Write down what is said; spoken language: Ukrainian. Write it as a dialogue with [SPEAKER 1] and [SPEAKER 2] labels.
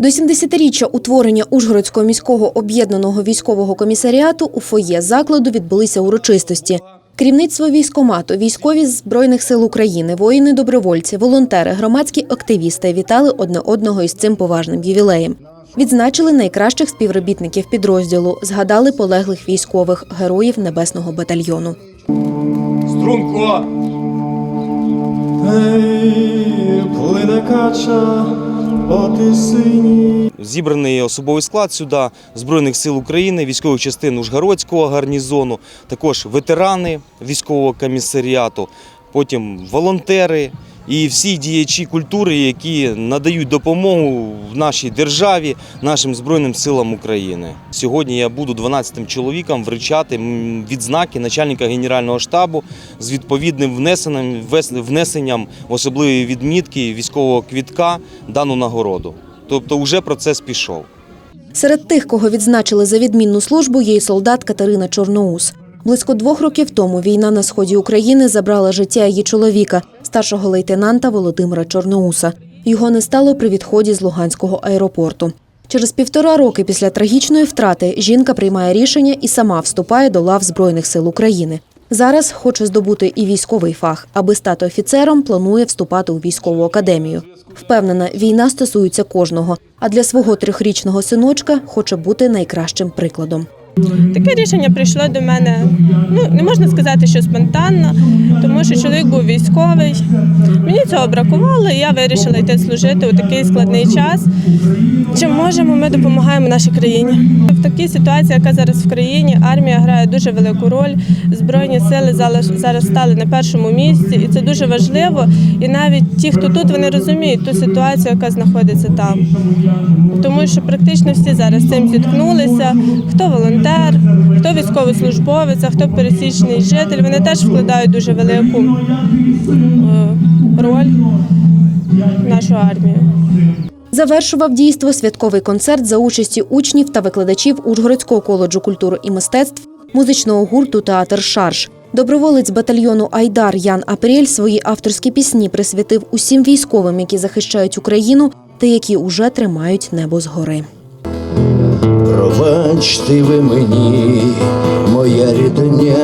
[SPEAKER 1] До 70-річчя утворення Ужгородського міського об'єднаного військового комісаріату у фоє закладу відбулися урочистості. Керівництво військомату, військові з збройних сил України, воїни-добровольці, волонтери, громадські активісти вітали одне одного із цим поважним ювілеєм. Відзначили найкращих співробітників підрозділу, згадали полеглих військових, героїв небесного батальйону.
[SPEAKER 2] Струнко!
[SPEAKER 3] Ей, плине кача.
[SPEAKER 2] Зібраний особовий склад сюди Збройних сил України, військових частин Ужгородського гарнізону, також ветерани військового комісаріату, потім волонтери і всі діячі культури, які надають допомогу в нашій державі, нашим Збройним силам України. Сьогодні я буду 12 чоловікам вручати відзнаки начальника Генерального штабу з відповідним внесенням, внесенням в особливі відмітки військового квітка дану нагороду. Тобто, вже процес пішов.
[SPEAKER 1] Серед тих, кого відзначили за відмінну службу, є й солдат Катерина Чорноус. Близько двох років тому війна на сході України забрала життя її чоловіка, старшого лейтенанта Володимира Чорноуса. Його не стало при відході з Луганського аеропорту. Через півтора роки після трагічної втрати жінка приймає рішення і сама вступає до лав Збройних сил України. Зараз хоче здобути і військовий фах. Аби стати офіцером, планує вступати у військову академію. Впевнена, війна стосується кожного, а для свого трьохрічного синочка хоче бути найкращим прикладом.
[SPEAKER 4] Таке рішення прийшло до мене. Ну не можна сказати, що спонтанно, тому що чоловік був військовий. Мені цього бракувало, і я вирішила йти служити у такий складний час. Чим можемо, ми допомагаємо нашій країні. В такій ситуації, яка зараз в країні, армія грає дуже велику роль. Збройні сили зараз- стали на першому місці, і це дуже важливо. І навіть ті, хто тут, вони розуміють ту ситуацію, яка знаходиться там. Тому що практично всі зараз цим зіткнулися. Хто волонтер, хто військовослужбовець, а хто пересічний житель. Вони теж вкладають дуже велику е, роль в нашу армію.
[SPEAKER 1] Завершував дійство святковий концерт за участі учнів та викладачів Ужгородського коледжу культури і мистецтв, музичного гурту Театр Шарш. Доброволець батальйону Айдар Ян Апрель свої авторські пісні присвятив усім військовим, які захищають Україну та які уже тримають небо згори.
[SPEAKER 3] Пробачте ви мені, моя рідня,